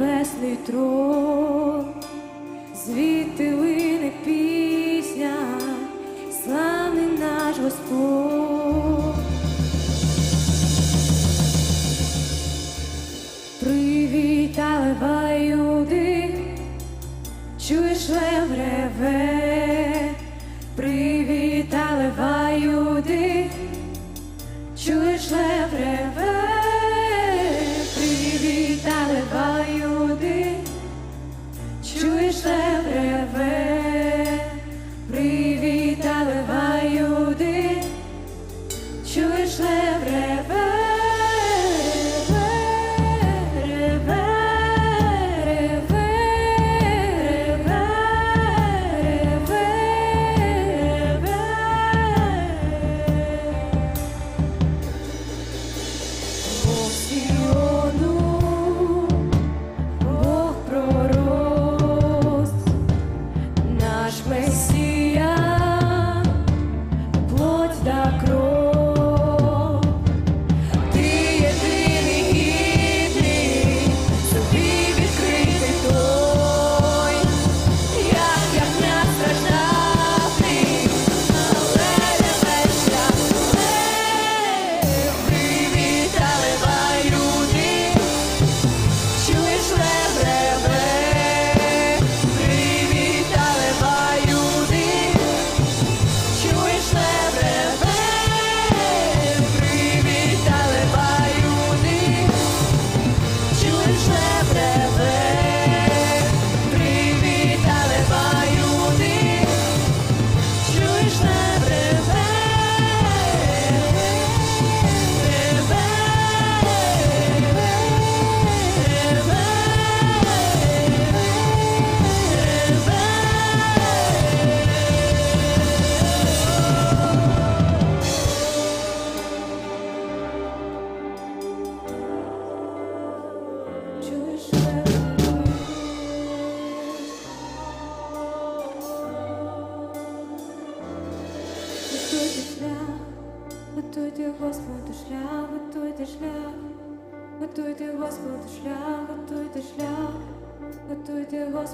небесний трон, звідти вине пісня, славний наш Господь. Привітали баюди, чуєш лев реве.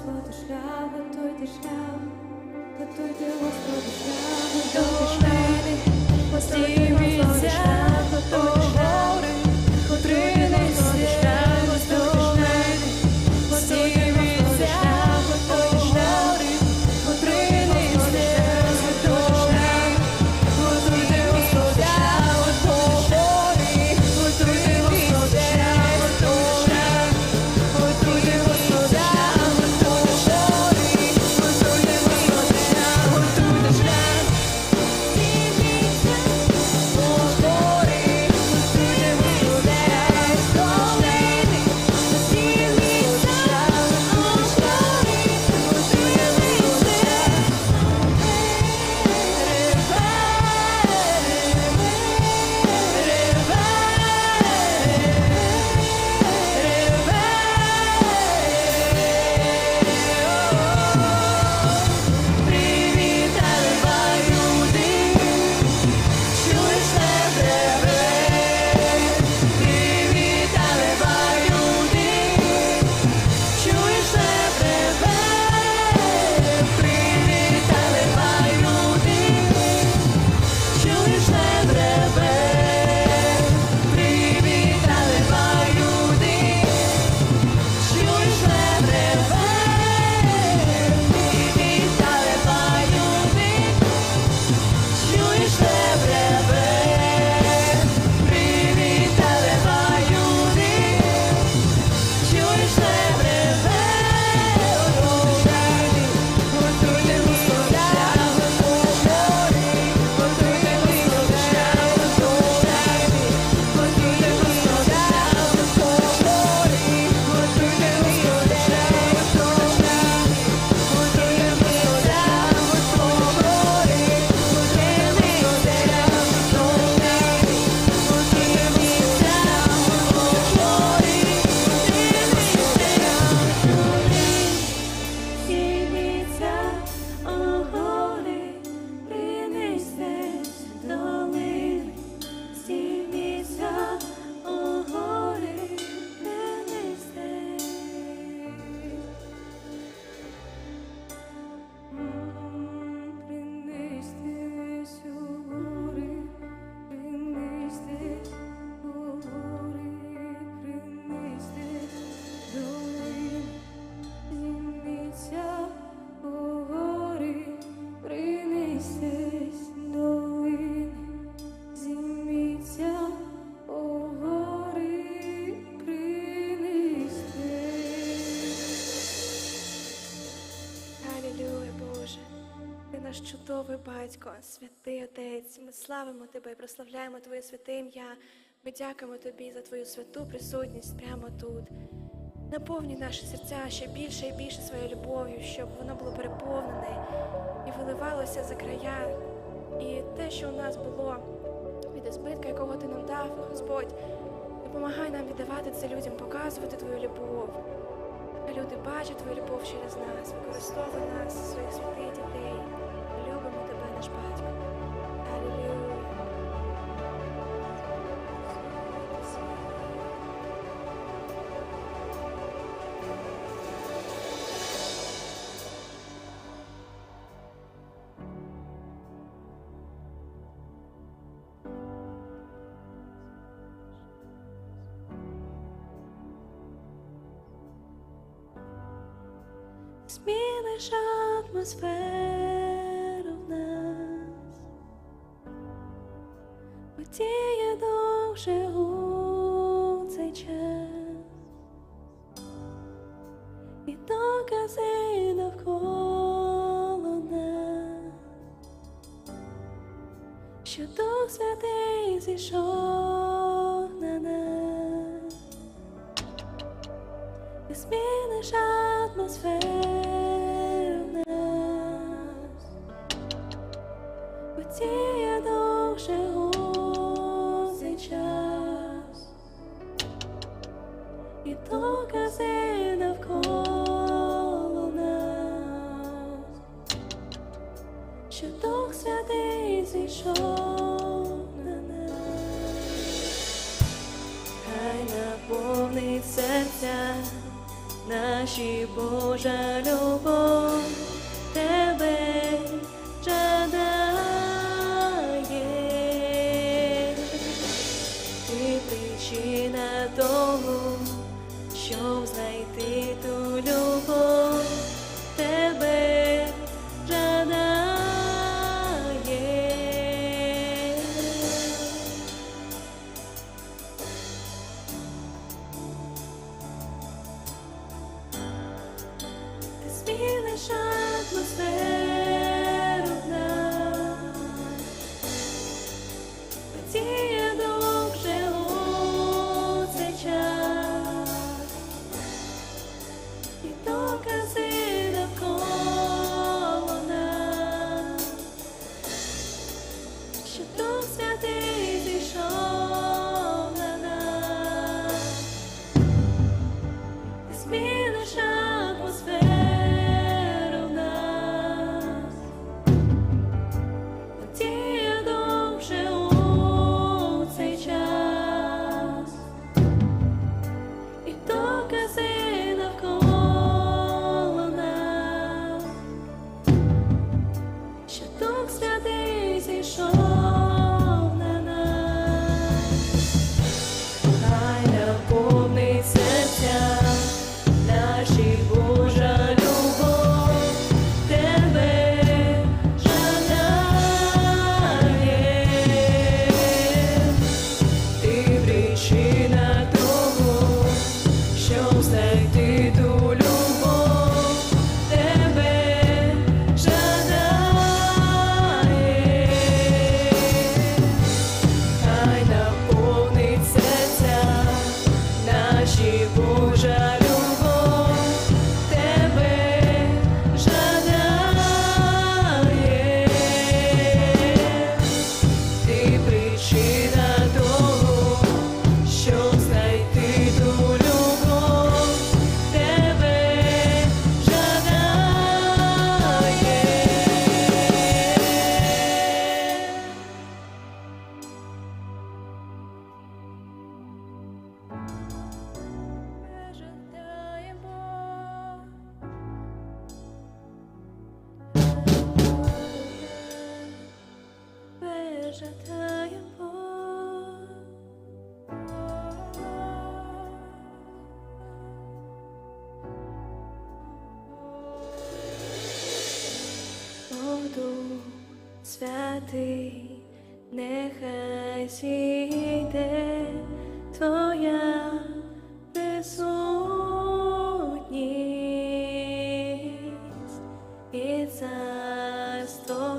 Господу шляху, той ти шлях, готуйте Господу шляху, той шлях. Батько, святий Отець. Ми славимо Тебе і прославляємо Твоє святе ім'я. Ми дякуємо Тобі за Твою святу присутність прямо тут. Наповні наші серця ще більше і більше своєю любов'ю, щоб воно було переповнене і виливалося за края. І те, що у нас було від збитка, якого ти нам дав, Господь, допомагай нам віддавати це людям, показувати Твою любов. Хай люди бачать Твою любов через нас, використовуй Зміниш атмосферу в нас, подіє довше у цей час, і докази навколо нас, що Дух Святий зійшов на нас. Ти зміниш атмосферу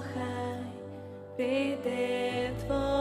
kochaj, by Twoje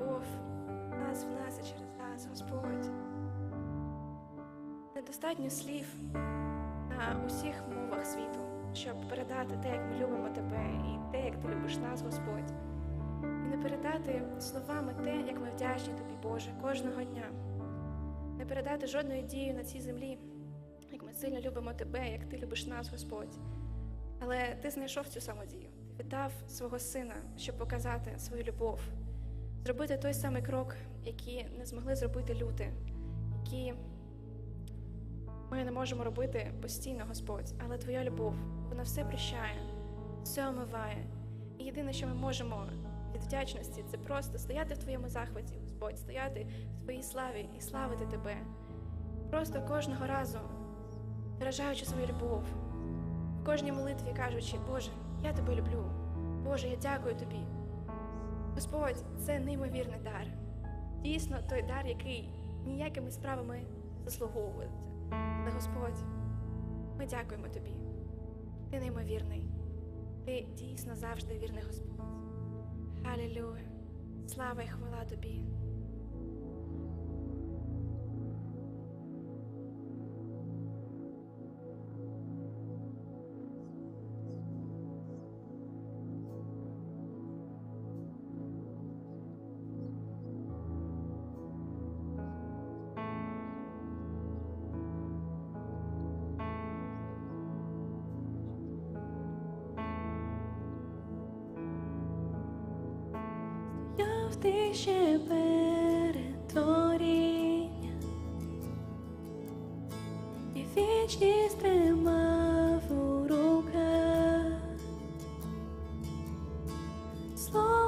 любов нас, в нас і через нас, Господь. Недостатньо слів на усіх мовах світу, щоб передати те, як ми любимо тебе, і те, як ти любиш нас, Господь. І не передати словами те, як ми вдячні тобі, Боже, кожного дня. Не передати жодною дією на цій землі, як ми сильно любимо тебе, як ти любиш нас, Господь. Але ти знайшов цю саму дію. Ти віддав свого сина, щоб показати свою любов, зробити той самий крок, який не змогли зробити люди, які ми не можемо робити постійно, Господь. Але твоя любов, вона все прощає, все омиває. І єдине, що ми можемо від вдячності, це просто стояти в твоєму захваті, Господь, стояти в твоїй славі і славити тебе. Просто кожного разу, виражаючи свою любов, в кожній молитві кажучи, Боже, я тебе люблю. Боже, я дякую тобі. Господь, це неймовірний дар. Дійсно, той дар, який ніякими справами заслуговується. Але Господь, ми дякуємо тобі. Ти неймовірний. Ти дійсно завжди вірний Господь. Халілюя. Слава і хвала тобі.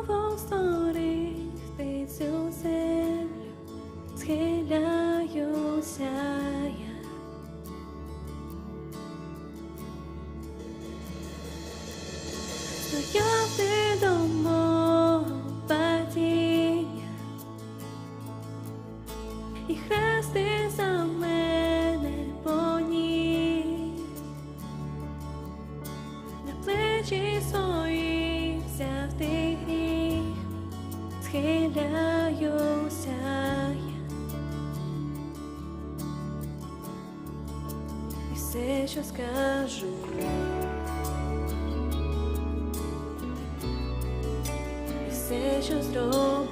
Словом створив цю землю, схиляюся все, що